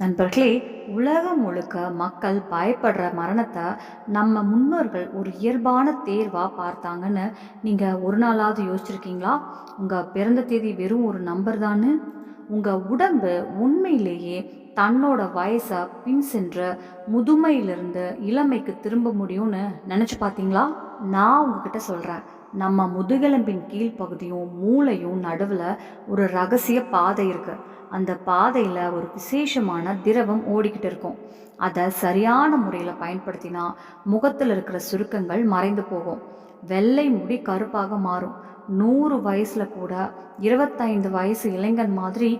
நண்பர்களே உலகம் முழுக்க மக்கள் பயப்படுற மரணத்தை நம்ம முன்னோர்கள் ஒரு இயல்பான தேர்வாக பார்த்தாங்கன்னு நீங்கள் ஒரு நாளாவது யோசிச்சிருக்கீங்களா? உங்கள் பிறந்த தேதி வெறும் ஒரு நம்பர் தானு உங்கள் உடம்பு உண்மையிலேயே தன்னோட வயசை பின் சென்று முதுமையிலிருந்து இளமைக்கு திரும்ப முடியும்னு நினச்சி பார்த்தீங்களா? நான் உங்ககிட்ட சொல்கிறேன் நம்ம முதுகெலும்பின் கீழ்ப்பகுதியும் மூளையும் நடுவில் ஒரு ரகசிய பாதை இருக்குது அந்த பாதையில் ஒரு விசேஷமான திரவம் ஓடிக்கிட்டு இருக்கும். அதை சரியான முறையில் பயன்படுத்தினா முகத்தில் இருக்கிற சுருக்கங்கள் மறைந்து போகும். வெள்ளை முடி கருப்பாக மாறும். நூறு வயசில் கூட இருபத்தைந்து வயசு இளைஞன் மாதிரி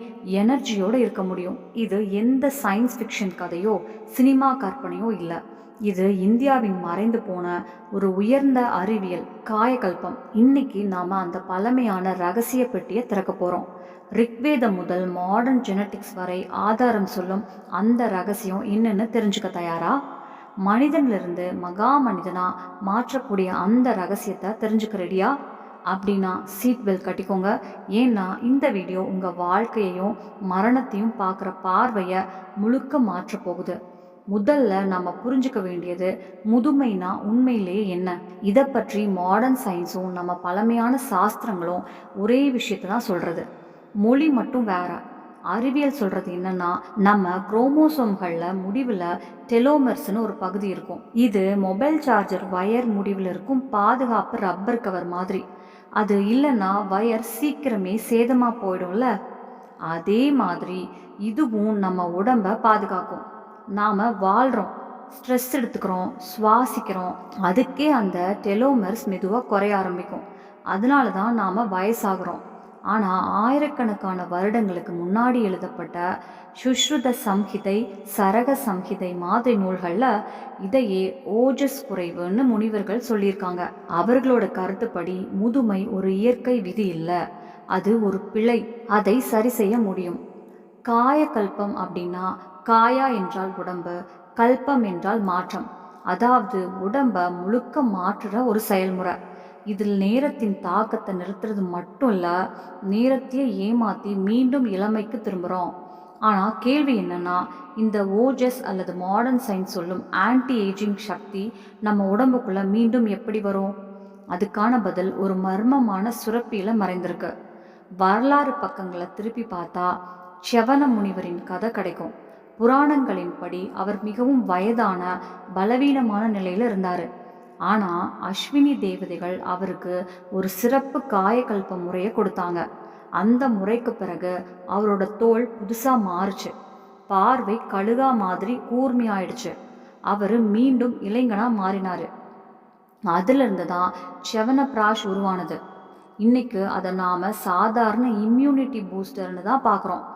எனர்ஜியோடு இருக்க முடியும். இது எந்த சயின்ஸ் ஃபிக்ஷன் கதையோ சினிமா கற்பனையோ இல்லை. இது இந்தியாவின் மறைந்து போன ஒரு உயர்ந்த அறிவியல் காயகல்பம் இன்னைக்கு நாம் அந்த பழமையான ரகசிய பெட்டியை திறக்க போகிறோம் ரிக்வேதம் முதல் மாடர்ன் ஜெனட்டிக்ஸ் வரை ஆதாரம் சொல்லும் அந்த ரகசியம் என்னன்னு தெரிஞ்சுக்க தயாரா? மனிதன்லேருந்து மகா மனிதனாக மாற்றக்கூடிய அந்த ரகசியத்தை தெரிஞ்சுக்க ரெடியா அப்படின்னா சீட் பெல்ட் கட்டிக்கோங்க. ஏன்னா இந்த வீடியோ உங்கள் வாழ்க்கையையும் மரணத்தையும் பார்க்குற பார்வையை முழுக்க மாற்ற போகுது. முதல்ல நம்ம புரிஞ்சுக்க வேண்டியது முதுமைனா உண்மையிலேயே என்ன? இதை பற்றி மாடர்ன் சயின்ஸும் நம்ம பழமையான சாஸ்திரங்களும் ஒரே விஷயத்தை தான் சொல்கிறது மொழி மட்டும் வேற. அறிவியல் சொல்கிறது என்னன்னா நம்ம குரோமோசோம்களில் முடிவில் டெலோமர்ஸ்னு ஒரு பகுதி இருக்கும். இது மொபைல் சார்ஜர் வயர் முடிவில் இருக்கும் பாதுகாப்பு ரப்பர் கவர் மாதிரி. அது இல்லைன்னா வயர் சீக்கிரமே சேதமாக போயிடும்ல. அதே மாதிரி இதுவும் நம்ம உடம்ப பாதுகாக்கும். நாம் வாழ்கிறோம் ஸ்ட்ரெஸ் எடுத்துக்கிறோம் சுவாசிக்கிறோம். அதுக்கே அந்த டெலோமர்ஸ் மெதுவாக குறைய ஆரம்பிக்கும். அதனால தான் நாம் வயசாகிறோம். ஆனால் ஆயிரக்கணக்கான வருடங்களுக்கு முன்னாடி எழுதப்பட்ட சுஷ்ருத சம்ஹிதை சரக சம்ஹிதை மாதிரி நூல்களில் இதையே ஓஜஸ் குறைவுன்னு முனிவர்கள் சொல்லியிருக்காங்க. அவர்களோட கருத்துப்படி முதுமை ஒரு இயற்கை விதி இல்லை. அது ஒரு பிழை. அதை சரி செய்ய முடியும். காயக்கல்பம் அப்படின்னா காயா என்றால் உடம்பு கல்பம் என்றால் மாற்றம். அதாவது உடம்ப முழுக்க மாற்றுற ஒரு செயல்முறை. இதில் நேரத்தின் தாக்கத்தை நிறுத்துறது மட்டும் இல்லை நேரத்தையே ஏமாற்றி மீண்டும் இளமைக்கு திரும்புகிறோம் ஆனால் கேள்வி என்னென்னா இந்த ஓஜஸ் அல்லது மாடர்ன் சயின்ஸ் சொல்லும் ஆன்டி ஏஜிங் சக்தி நம்ம உடம்புக்குள்ளே மீண்டும் எப்படி வரும்? அதுக்கான பதில் ஒரு மர்மமான சுரப்பியில் மறைந்திருக்கு. வரலாறு பக்கங்களை திருப்பி பார்த்தா செவன முனிவரின் கதை கிடைக்கும். புராணங்களின்படி அவர் மிகவும் வயதான பலவீனமான நிலையில் இருந்தார். ஆனால் அஸ்வினி தேவதைகள் அவருக்கு ஒரு சிறப்பு காயக்கல்ப முறையை கொடுத்தாங்க. அந்த முறைக்கு பிறகு அவரோட தோல் புதுசாக மாறுச்சு. பார்வை கழுகா மாதிரி கூர்மையாயிடுச்சு அவர் மீண்டும் இளைஞனாக மாறினார். அதிலிருந்து தான் செவனப்ராஷ் உருவானது. இன்னைக்கு அதை நாம் சாதாரண இம்யூனிட்டி பூஸ்டர்னு தான் பார்க்குறோம்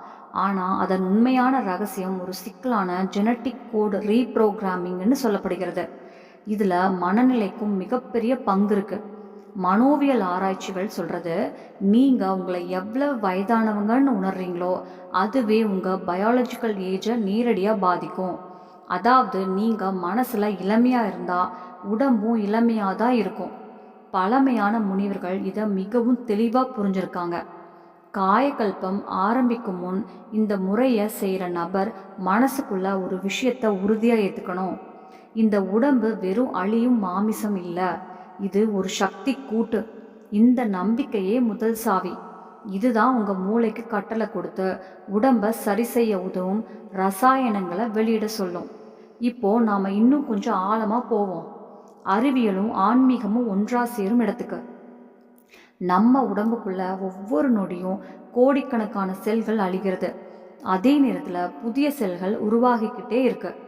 ஆனால் அதன் உண்மையான ரகசியம் ஒரு சிக்கலான ஜெனட்டிக் கோடு ரீப்ரோக்ராமிங்னு சொல்லப்படுகிறது. இதில் மனநிலைக்கும் மிகப்பெரிய பங்கு இருக்குது மனோவியல் ஆராய்ச்சிகள் சொல்கிறது நீங்கள் உங்களை எவ்வளோ வயதானவங்கன்னு உணர்றீங்களோ அதுவே உங்கள் பயாலஜிக்கல் ஏஜை நேரடியாக பாதிக்கும். அதாவது நீங்கள் மனசில் இளமையாக இருந்தால் உடம்பும் இளமையாக தான் இருக்கும். பழமையான முனிவர்கள் இதை மிகவும் தெளிவாக புரிஞ்சிருக்காங்க. காயக்கல்பம் ஆரம்பிக்கும் முன் இந்த முறையை செய்கிற நபர் மனசுக்குள்ள ஒரு விஷயத்தை உறுதியாக ஏற்றுக்கணும் இந்த உடம்பு வெறும் அழியும் மாமிசம் இல்லை. இது ஒரு சக்தி கூட்டு. இந்த நம்பிக்கையே முதல் சாவி. இதுதான் உங்கள் மூளைக்கு கட்டளை கொடுத்து உடம்பை சரி செய்ய உதவும் ரசாயனங்களை வெளியிட சொல்லும். இப்போ நாம் இன்னும் கொஞ்சம் ஆழமாக போவோம். அறிவியலும் ஆன்மீகமும் ஒன்றா சேரும் இடத்துக்கு. நம்ம உடம்புக்குள்ள ஒவ்வொரு நொடியும் கோடிக்கணக்கான செல்கள் அழிகிறது. அதே நேரத்தில் புதிய செல்கள் உருவாகிக்கிட்டே இருக்குது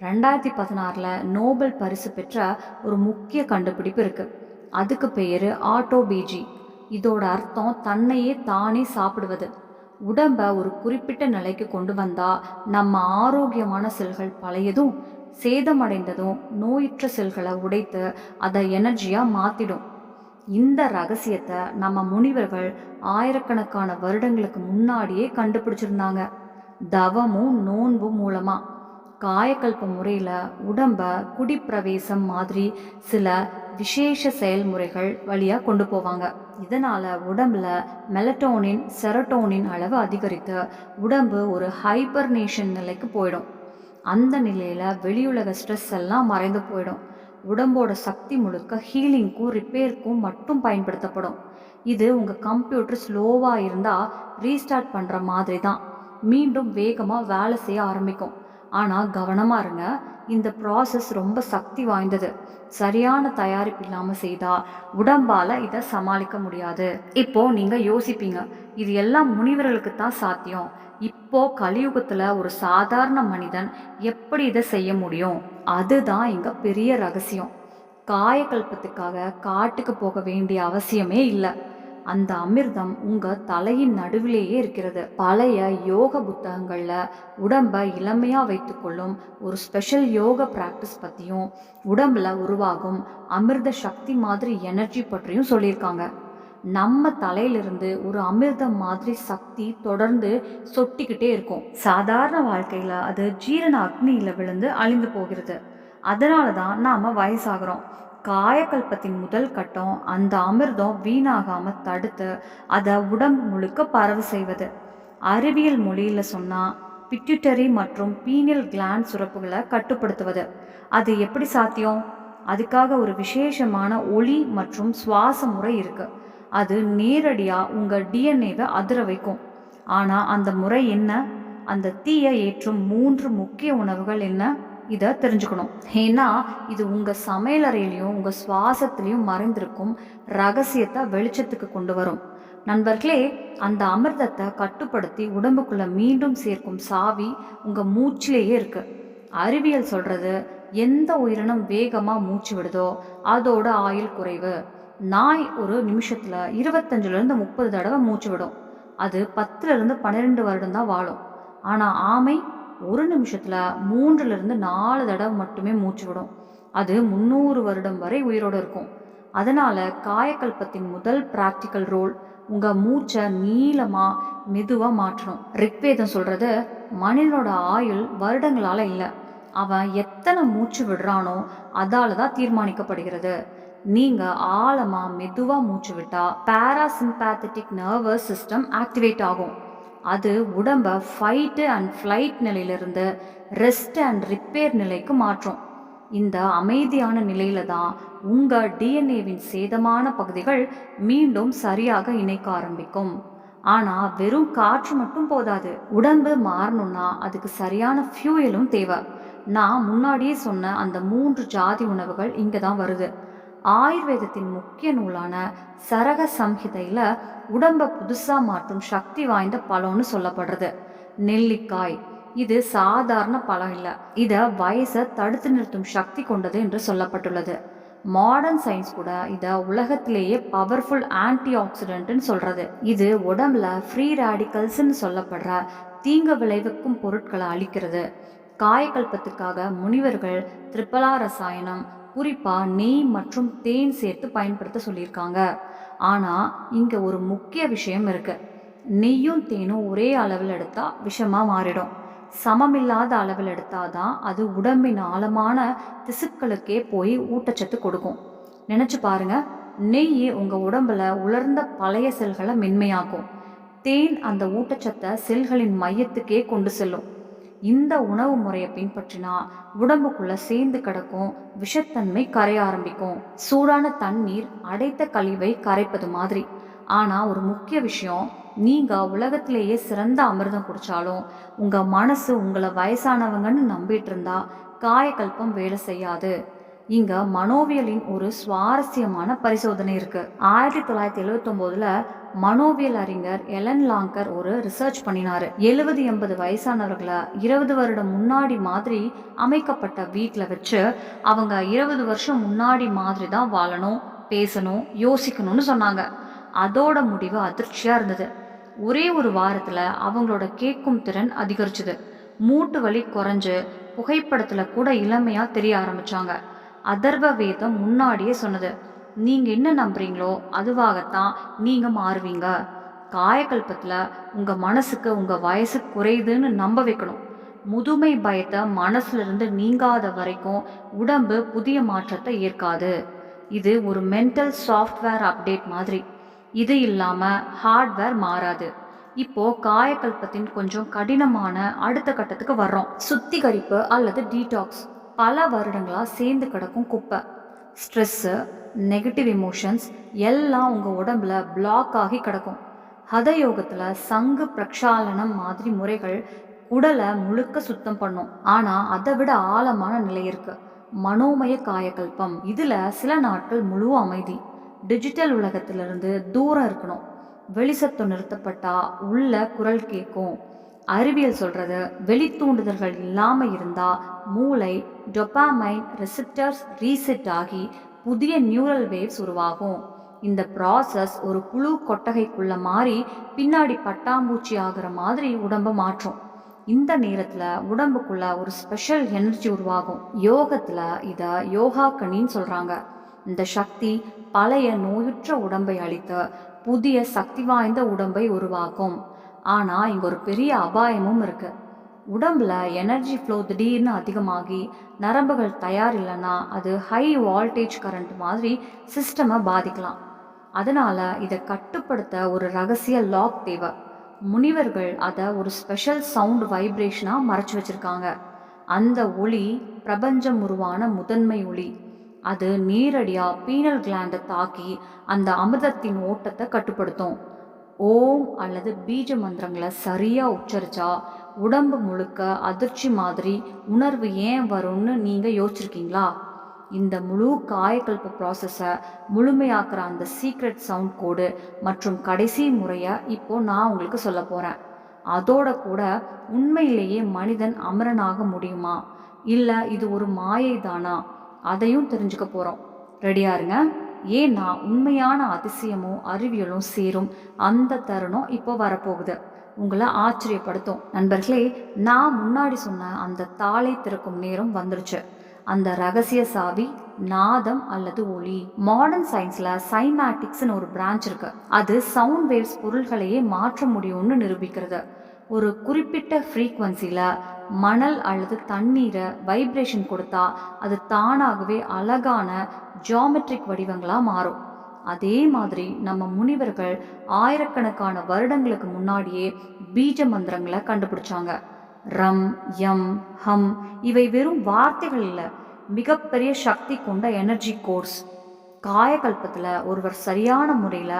ரெண்டாயிரத்தி பதினாறில் நோபல் பரிசு பெற்ற ஒரு முக்கிய கண்டுபிடிப்பு இருக்குது அதுக்கு பெயர் ஆட்டோபேஜி இதோட அர்த்தம் தன்னையே தானே சாப்பிடுவது. உடம்பை ஒரு குறிப்பிட்ட நிலைக்கு கொண்டு வந்தால் நம்ம ஆரோக்கியமான செல்கள் பழையதும் சேதமடைந்ததும் நோயுற்ற செல்களை உடைத்து அதை எனர்ஜியாக மாற்றிடும் இந்த ரகசியத்தை நம்ம முனிவர்கள் ஆயிரக்கணக்கான வருடங்களுக்கு முன்னாடியே கண்டுபிடிச்சிருந்தாங்க. தவமும் நோன்பும் மூலமாக காயக்கல்ப முறையில் உடம்ப குடிப்பிரவேசம் மாதிரி சில விசேஷ செயல்முறைகள் வழியாக கொண்டு போவாங்க. இதனால் உடம்புல மெலட்டோனின் செரட்டோனின் அளவு அதிகரித்து உடம்பு ஒரு ஹைபர்னேஷன் நிலைக்கு போயிடும். அந்த நிலையில் வெளியுலக ஸ்ட்ரெஸ் எல்லாம் மறைந்து போயிடும். உடம்போட சக்தி முழுக்க ஹீலிங்க்கும் ரிப்பேருக்கும் மட்டும் பயன்படுத்தப்படும். இது உங்கள் கம்ப்யூட்டர் ஸ்லோவாக இருந்தால் ரீஸ்டார்ட் பண்ணுற மாதிரி தான் மீண்டும் வேகமாக வேலை செய்ய ஆரம்பிக்கும். ஆனால் கவனமாக இருங்க. இந்த ப்ராசஸ் ரொம்ப சக்தி வாய்ந்தது. சரியான தயாரிப்பு இல்லாமல் செய்தால் உடம்பால் இதை சமாளிக்க முடியாது. இப்போ நீங்கள் யோசிப்பீங்க இது எல்லாம் முனிவர்களுக்கு தான் சாத்தியம். இப்போ கலியுகத்தில் ஒரு சாதாரண மனிதன் எப்படி இதை செய்ய முடியும்? அதுதான் இங்கே பெரிய ரகசியம். காயக்கல்பத்துக்காக காட்டுக்கு போக வேண்டிய அவசியமே இல்லை. அந்த அமிர்தம் உங்க தலையின் நடுவிலேயே இருக்கிறது. பழைய யோக புத்தகங்கள்ல உடம்ப இளமையா வைத்துக்கொள்ளும் ஒரு ஸ்பெஷல் யோக பிராக்டிஸ் பத்தியும் உடம்புல உருவாகும் அமிர்த சக்தி மாதிரி எனர்ஜி பற்றியும் சொல்லியிருக்காங்க. நம்ம தலையிலிருந்து ஒரு அமிர்தம் மாதிரி சக்தி தொடர்ந்து சொட்டிக்கிட்டே இருக்கும். சாதாரண வாழ்க்கையில அது ஜீரண அக்னியில விழுந்து அழிந்து போகிறது. அதனால தான் நாம வயசாகிறோம். காயக்கல்பத்தின் முதல் கட்டம் அந்த அமிர்தம் வீணாகாமல் தடுத்து அதை உடம்பு முழுக்க பரவு செய்வது. அறிவியல் மொழியில் சொன்னால் பிட்யூட்டரி மற்றும் பீனியல் கிளாண்ட் சுரப்புகளை கட்டுப்படுத்துவது. அது எப்படி சாத்தியம்? அதுக்காக ஒரு விசேஷமான ஒளி மற்றும் சுவாச முறை இருக்குது அது நேரடியாக உங்கள் டிஎன்ஏவை அதிர வைக்கும். ஆனால் அந்த முறை என்ன? அந்த தீயை ஏற்றும் மூன்று முக்கிய உணவுகள் என்ன? இதை தெரிஞ்சுக்கணும். ஏன்னா இது உங்கள் சமையலறையிலையும் உங்கள் சுவாசத்துலேயும் மறைந்திருக்கும் ரகசியத்தை வெளிச்சத்துக்கு கொண்டு வரும். நண்பர்களே அந்த அமிர்தத்தை கட்டுப்படுத்தி உடம்புக்குள்ள மீண்டும் சேர்க்கும் சாவி உங்கள் மூச்சிலேயே இருக்கு. அறிவியல் சொல்றது எந்த உயிரினம் வேகமாக மூச்சு விடுதோ அதோட ஆயுள் குறைவு. நாய் ஒரு நிமிஷத்தில் இருபத்தஞ்சிலேருந்து முப்பது தடவை மூச்சு விடும். அது பத்துலேருந்து பன்னிரெண்டு வருடம் தான் வாழும். ஆனால் ஆமை ஒரு நிமிஷத்தில் மூன்றுலேருந்து நாலு தடவை மட்டுமே மூச்சு விடும். அது முந்நூறு வருடம் வரை உயிரோடு இருக்கும். அதனால் காயக்கல்பத்தின் முதல் ப்ராக்டிக்கல் ரோல் உங்கள் மூச்சை நீளமாக மெதுவாக மாற்றணும். ரிக்வேதம் சொல்கிறது மனிதனோட ஆயுள் வருடங்களால் இல்லை. அவன் எத்தனை மூச்சு விடுறானோ அதால் தான் தீர்மானிக்கப்படுகிறது. நீங்கள் ஆழமாக மெதுவாக மூச்சு விட்டால் பேராசிம்பேத்தட்டிக் நர்வஸ் சிஸ்டம் ஆக்டிவேட் ஆகும். அது உடம்பை ஃபைட்டு அண்ட் ஃப்ளைட் நிலையிலிருந்து ரெஸ்ட் அண்ட் ரிப்பேர் நிலைக்கு மாற்றும். இந்த அமைதியான நிலையில தான் உங்கள் டிஎன்ஏவின் சேதமான பகுதிகள் மீண்டும் சரியாக இணைக்க ஆரம்பிக்கும். ஆனால் வெறும் காற்று மட்டும் போதாது. உடம்பு மாறணும்னா அதுக்கு சரியான ஃபியூயலும் தேவை. நான் முன்னாடியே சொன்ன அந்த மூன்று ஜாதி உணவுகள் இங்கே தான் வருது. ஆயுர்வேதத்தின் முக்கிய நூலான சரக சம்ஹிதையில் உடம்பை புதுசாக மாற்றும் சக்தி வாய்ந்த பழம்னு சொல்லப்படுறது. நெல்லிக்காய். இது சாதாரண பழம் இல்லை. இதை வயசை தடுத்து நிறுத்தும் சக்தி கொண்டது என்று சொல்லப்பட்டுள்ளது. மாடர்ன் சயின்ஸ் கூட இதை உலகத்திலேயே பவர்ஃபுல் ஆன்டி ஆக்சிடென்ட்னு சொல்கிறது இது உடம்புல ஃப்ரீ ரேடிக்கல்ஸ்ன்னு சொல்லப்படுற தீங்கு விளைவிக்கும் பொருட்களை அழிக்கிறது காயக்கல்பத்துக்காக முனிவர்கள் திரிபலா ரசாயனம் குறிப்பாக நெய் மற்றும் தேன் சேர்த்து பயன்படுத்த சொல்லியிருக்காங்க. ஆனால் இங்கே ஒரு முக்கிய விஷயம் இருக்குது நெய்யும் தேனும் ஒரே அளவில் எடுத்தால் விஷமாக மாறிடும். சமமில்லாத அளவில் எடுத்தால் தான் அது உடம்பின் ஆழமான திசுக்களுக்கே போய் ஊட்டச்சத்து கொடுக்கும். நினச்சி பாருங்க நெய் உங்கள் உடம்பில் உலர்ந்த பழைய செல்களை மென்மையாக்கும். தேன் அந்த ஊட்டச்சத்தை செல்களின் மையத்துக்கே கொண்டு செல்லும். இந்த உணவு முறையை பின்பற்றினா உடம்புக்குள்ள சேர்ந்து கிடக்கும் விஷத்தன்மை கரைய ஆரம்பிக்கும். சூடான தண்ணீர் அடைத்த கழிவை கரைப்பது மாதிரி. ஆனா ஒரு முக்கிய விஷயம் நீங்க உலகத்திலேயே சிறந்த அமிர்தம் குடிச்சாலும் உங்க மனசு உங்களை வயசானவங்கன்னு நம்பிட்டு இருந்தா காயக்கல்பம் வேலை செய்யாது. இங்க மனோவியலின் ஒரு சுவாரஸ்யமான பரிசோதனை இருக்கு. ஆயிரத்தி தொள்ளாயிரத்தி எழுவத்தி ஒன்பதுல மனோவியல் அறிஞர் எலன் லாங்கர் ஒரு ரிசர்ச் பண்ணினாரு. எழுபது எண்பது வயசானவர்களை இருபது வருடம் முன்னாடி மாதிரி அமைக்கப்பட்ட வீட்டில் வச்சு அவங்க இருபது வருஷம் முன்னாடி மாதிரி தான் வாழணும் பேசணும் யோசிக்கணும்னு சொன்னாங்க. அதோட முடிவு அதிர்ச்சியா இருந்தது. ஒரே ஒரு வாரத்துல அவங்களோட கேட்கும் திறன் அதிகரிச்சுது. மூட்டு வலி குறைஞ்சு புகைப்படத்துல கூட இளமையா தெரிய ஆரம்பிச்சாங்க. அதர்வ வேதம் முன்னாடியே சொன்னது. நீங்கள் என்ன நம்புறீங்களோ அதுவாகத்தான் நீங்கள் மாறுவீங்க. காயக்கல்பத்தில் உங்கள் மனசுக்கு உங்கள் வயசு குறையுதுன்னு நம்ப வைக்கணும். முதுமை பயத்தை மனசுலேருந்து நீங்காத வரைக்கும் உடம்பு புதிய மாற்றத்தை ஏற்காது. இது ஒரு மென்டல் சாஃப்ட்வேர் அப்டேட் மாதிரி. இது இல்லாமல் ஹார்ட்வேர் மாறாது. இப்போ காயக்கல்பத்தின் கொஞ்சம் கடினமான அடுத்த கட்டத்துக்கு வர்றோம். சுத்திகரிப்பு அல்லது டீடாக்ஸ் பல வருடங்களாக சேர்ந்து கிடக்கும் குப்பை. ஸ்ட்ரெஸ்ஸு நெகட்டிவ் எமோஷன்ஸ் எல்லாம் உங்கள் உடம்புல பிளாக் ஆகி கிடக்கும். ஹதயோகத்தில் சங்கு பிரக்ஷாலனம் மாதிரி முறைகள் உடலை முழுக்க சுத்தம் பண்ணும். ஆனால் அதை விட ஆழமான நிலை இருக்குது மனோமய காயக்கல்பம். இதில் சில நாட்கள் முழு அமைதி. டிஜிட்டல் உலகத்திலிருந்து தூரம் இருக்கணும். வெளிச்சத்தம் நிறுத்தப்பட்டா உள்ள குரல் கேட்கும். அறிவியல் சொல்கிறது வெளித்தூண்டுதல்கள் இல்லாமல் இருந்தால் மூளை டொபாமைன் ரெசிப்டர்ஸ் ரீசெட் ஆகி புதிய நியூரல் வேவ்ஸ் உருவாகும். இந்த ப்ராசஸ் ஒரு புழு கொட்டகைக்குள்ள மாறி பின்னாடி பட்டாம்பூச்சி ஆகிற மாதிரி உடம்பை மாற்றும். இந்த நேரத்தில் உடம்புக்குள்ள ஒரு ஸ்பெஷல் எனர்ஜி உருவாகும். யோகத்தில் இதை யோகா கணின்னு சொல்கிறாங்க இந்த சக்தி பழைய நோயுற்ற உடம்பை அளித்து புதிய சக்தி வாய்ந்த உடம்பை உருவாக்கும். ஆனால் இங்கே ஒரு பெரிய அபாயமும் இருக்கு. உடம்புல எனர்ஜி ஃப்ளோ திடீர்னு அதிகமாகி நரம்புகள் தயார் இல்லைன்னா அது ஹை வால்டேஜ் கரண்ட் மாதிரி சிஸ்டமை பாதிக்கலாம். அதனால் இதை கட்டுப்படுத்த ஒரு ரகசிய லாக் தேவை. முனிவர்கள் அதை ஒரு ஸ்பெஷல் சவுண்ட் வைப்ரேஷனாக மறைச்சி வச்சிருக்காங்க. அந்த ஒளி பிரபஞ்சம் உருவான முதன்மை ஒளி. அது நேரடியாக பீனல் கிளாண்டை தாக்கி அந்த அமிர்தத்தின் ஓட்டத்தை கட்டுப்படுத்தும். ஓம் அல்லது பீஜ மந்திரங்களை சரியாக உச்சரித்தா உடம்பு முழுக்க அதிர்ச்சி மாதிரி உணர்வு ஏன் வரும்னு நீங்கள் யோசிச்சிருக்கீங்களா? இந்த முழு காயக்கல்ப ப்ராசஸை முழுமையாக்குற அந்த சீக்ரெட் சவுண்ட் கோடு மற்றும் கடைசி முறையை இப்போ நான் உங்களுக்கு சொல்ல போகிறேன் அதோட கூட உண்மையிலேயே மனிதன் அமரனாக முடியுமா? இல்லை இது ஒரு மாயை தானா அதையும் தெரிஞ்சுக்க போகிறோம் ரெடியாருங்க இருங்க. ஏன்னா உண்மையான அதிசயமும் அறிவியலும் சேரும். அந்த தருணம் இப்போ வரப்போகுது. உங்களை ஆச்சரியப்படுத்தும். நண்பர்களே நான் முன்னாடி சொன்ன அந்த தாளை திறக்கும் நேரம் வந்துருச்சு. அந்த ரகசிய சாவி நாதம் அல்லது ஒளி. மாடர்ன் சயின்ஸ்ல சைமேட்டிக்ஸ்னு ஒரு பிரான்ச் இருக்கு. அது சவுண்ட் வேவ்ஸ் பொருள்களையே மாற்ற முடியும்னு நிரூபிக்கிறது. ஒரு குறிப்பிட்ட ஃப்ரீக்வன்சியில் மணல் அல்லது தண்ணீரை வைப்ரேஷன் கொடுத்தா அது தானாகவே அழகான ஜியாமெட்ரிக் வடிவங்களாக மாறும். அதே மாதிரி நம்ம முனிவர்கள் ஆயிரக்கணக்கான வருடங்களுக்கு முன்னாடியே பீஜ மந்திரங்களை கண்டுபிடிச்சாங்க. ரம் யம் ஹம் இவை வெறும் வார்த்தைகள் இல்லை மிகப்பெரிய சக்தி கொண்ட எனர்ஜி கோர்ஸ் காயகல்பத்தில் ஒருவர் சரியான முறையில்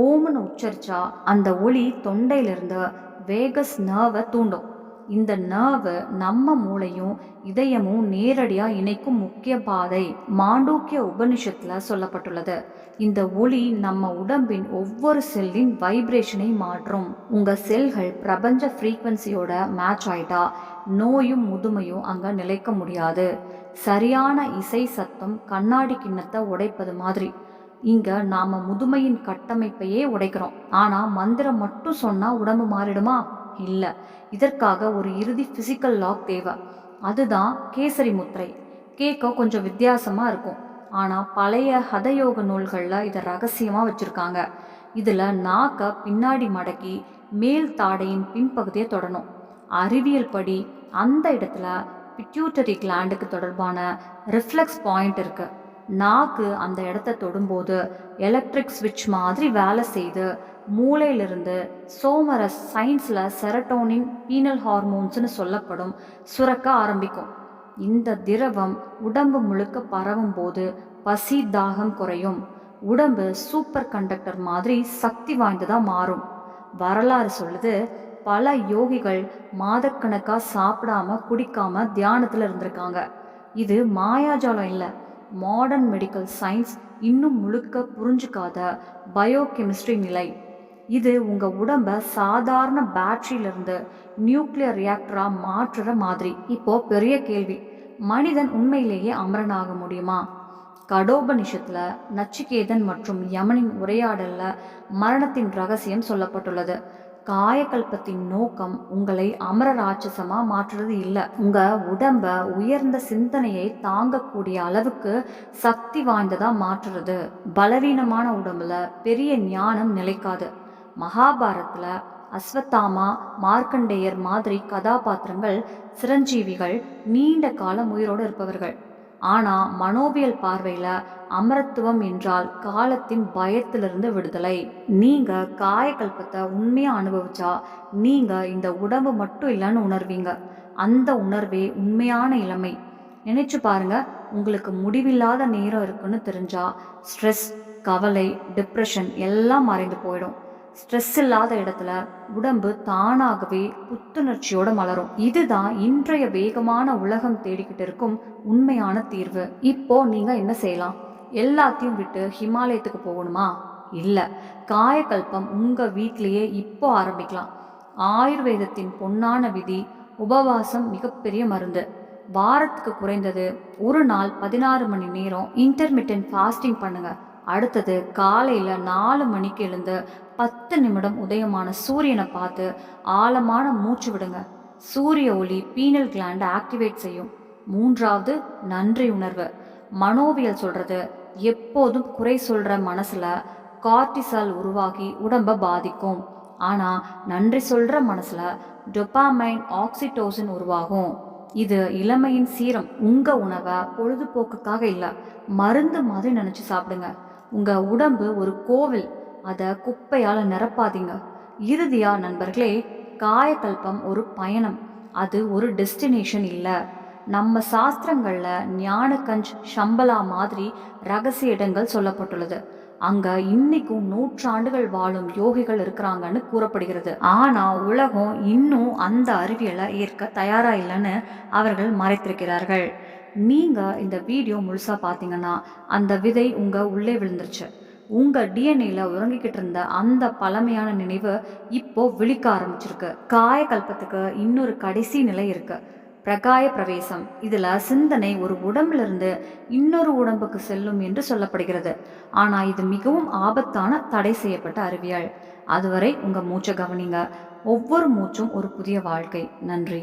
ஓம்னு உச்சரிச்சா அந்த ஒளி தொண்டையிலிருந்து வேகஸ் நர்வை தூண்டும். இந்த நர்வு நம்ம மூளையும் இதயமும் நேரடியாக இணைக்கும் முக்கிய பாதை மாண்டூக்கிய உபனிஷத்தில் சொல்லப்பட்டுள்ளது. இந்த ஒளி நம்ம உடம்பின் ஒவ்வொரு செல்லின் வைப்ரேஷனை மாற்றும். உங்கள் செல்கள் பிரபஞ்ச ஃப்ரீக்வன்சியோட மேட்ச் ஆயிட்டா நோயும் முதுமையும் அங்கே நிலைக்க முடியாது. சரியான இசை சத்தம் கண்ணாடி கிண்ணத்தை உடைப்பது மாதிரி. இங்க நாம முதுமையின் கட்டமைப்பையே உடைக்கிறோம். ஆனா மந்திரம் மட்டும் சொன்னா உடம்பு மாறிடுமா? இல்லை. இதற்காக ஒரு இறுதி ஃபிசிக்கல் லாக் தேவை. அதுதான் கேசரி முத்திரை. கேட்க கொஞ்சம் வித்தியாசமாக இருக்கும். ஆனால் பழைய ஹதயோக நூல்களில் இதை ரகசியமாக வச்சுருக்காங்க. இதில் நாக்கை பின்னாடி மடக்கி மேல் தாடையின் பின்பகுதியை தொடணும். அறிவியல் படி அந்த இடத்துல பிட்யூட்டரி கிளாண்டுக்கு தொடர்பான ரிஃப்ளெக்ஸ் பாயிண்ட் இருக்குது நாக்கு அந்த இடத்த தொடும்போது எலக்ட்ரிக் ஸ்விட்ச் மாதிரி வேலை செய்து மூளையிலிருந்து சோமரஸ் சயின்ஸில் செரட்டோனின் பீனல் ஹார்மோன்ஸ்னு சொல்லப்படும் சுரக்க ஆரம்பிக்கும். இந்த திரவம் உடம்பு முழுக்க பரவும் போது பசி தாகம் குறையும். உடம்பு சூப்பர் கண்டக்டர் மாதிரி சக்தி வாய்ந்ததாக மாறும். வரலாறு சொல்லுது பல யோகிகள் மாதக்கணக்காக சாப்பிடாம குடிக்காம தியானத்தில் இருந்திருக்காங்க. இது மாயாஜாலம் இல்லை மாடர்ன் மெடிக்கல் சயின்ஸ் இன்னும் முழுக்க புரிஞ்சுக்காத பயோகெமிஸ்ட்ரி நிலை. இது உங்கள் உடம்பை சாதாரண பேட்டரியிலிருந்து நியூக்ளியர் ரியாக்டராக மாற்றுற மாதிரி. இப்போ பெரிய கேள்வி. மனிதன் உண்மையிலேயே அமரனாக முடியுமா? கடோபனிஷத்தில் நச்சிகேதன் மற்றும் யமனின் உரையாடலில் மரணத்தின் ரகசியம் சொல்லப்பட்டுள்ளது. காயக்கல்பத்தின் நோக்கம் உங்களை அமர ராட்சசமா மாற்றுறது இல்லை. உங்க உடம்ப உயர்ந்த சிந்தனையை தாங்கக்கூடிய அளவுக்கு சக்தி வாய்ந்ததா மாற்றுறது. பலவீனமான உடம்புல பெரிய ஞானம் நிலைக்காது. மகாபாரத்தில் அஸ்வத்தாமா மார்க்கண்டேயர் மாதிரி கதாபாத்திரங்கள் சிரஞ்சீவிகள் நீண்ட காலம் உயிரோடு இருப்பவர்கள். ஆனால் மனோவியல் பார்வையில் அமரத்துவம் என்றால் காலத்தின் பயத்திலிருந்து விடுதலை. நீங்கள் காயக்கல்பத்தை உண்மையாக அனுபவிச்சா நீங்கள் இந்த உடம்பு மட்டும் இல்லைன்னு உணர்வீங்க. அந்த உணர்வே உண்மையான இளமை. நினைச்சு பாருங்க உங்களுக்கு முடிவில்லாத நேரம் இருக்குன்னு தெரிஞ்சா ஸ்ட்ரெஸ் கவலை டிப்ரெஷன் எல்லாம் மறைந்து போயிடும். ஸ்ட்ரெஸ் இல்லாத இடத்துல உடம்பு தானாகவே புத்துணர்ச்சியோட மலரும். இதுதான் இன்றைய வேகமான உலகம் தேடிக்கிட்டு இருக்கும் உண்மையான தீர்வு. இப்போ நீங்க என்ன செய்யலாம்? எல்லாத்தையும் விட்டு ஹிமாலயத்துக்கு போகணுமா? இல்ல. காயக்கல்பம் உங்க வீட்டிலேயே இப்போ ஆரம்பிக்கலாம். ஆயுர்வேதத்தின் பொன்னான விதி உபவாசம் மிகப்பெரிய மருந்து. வாரத்துக்கு குறைந்தது ஒரு நாள் பதினாறு மணி நேரம் இன்டர்மிட்டன்ட் ஃபாஸ்டிங் பண்ணுங்க. அடுத்தது காலையில் நாலு மணிக்கு எழுந்து பத்து நிமிடம் உதயமான சூரியனை பார்த்து ஆழமான மூச்சு விடுங்க. சூரிய ஒளி பீனல் கிளாண்டை ஆக்டிவேட் செய்யும். மூன்றாவது நன்றி உணர்வு. மனோவியல் சொல்றது எப்போதும் குறை சொல்ற மனசுல கார்டிசால் உருவாகி உடம்ப பாதிக்கும். ஆனா நன்றி சொல்ற மனசுல டொபாமைன் ஆக்சிடோசின் உருவாகும். இது இளமையின் சீரம். உங்க உணவை பொழுதுபோக்குக்காக இல்லை மருந்து மாதிரி நினைச்சு சாப்பிடுங்க. உங்க உடம்பு ஒரு கோவில். அதை குப்பையால் நிரப்பாதீங்க. இறுதியா நண்பர்களே காயக்கல்பம் ஒரு பயணம். அது ஒரு டெஸ்டினேஷன் இல்லை. நம்ம சாஸ்திரங்களில் ஞானகஞ்ச் ஷம்பலா மாதிரி ரகசிய இடங்கள் சொல்லப்பட்டுள்ளது. அங்க இன்னைக்கும் நூற்றாண்டுகள் வாழும் யோகிகள் இருக்கிறாங்கன்னு கூறப்படுகிறது. ஆனா உலகம் இன்னும் அந்த அறிவியலை ஏற்க தயாரா இல்லைன்னு அவர்கள் மறைத்திருக்கிறார்கள். நீங்க இந்த வீடியோ முழுசா பார்த்தீங்கன்னா அந்த விதை உங்க உள்ளே விழுந்துருச்சு. உங்கள் டிஎன்ஏல உறங்கிக்கிட்டு இருந்த அந்த பழமையான நினைவு இப்போ விழிக்க ஆரம்பிச்சிருக்கு. காயக்கல்பத்துக்கு இன்னொரு கடைசி நிலை இருக்கு. பிரகாய பிரவேசம். இதில் சிந்தனை ஒரு உடம்பிலிருந்து இன்னொரு உடம்புக்கு செல்லும் என்று சொல்லப்படுகிறது. ஆனால் இது மிகவும் ஆபத்தான தடை செய்யப்பட்ட அறிவியல். அதுவரை உங்கள் மூச்சை கவனிங்க. ஒவ்வொரு மூச்சும் ஒரு புதிய வாழ்க்கை. நன்றி.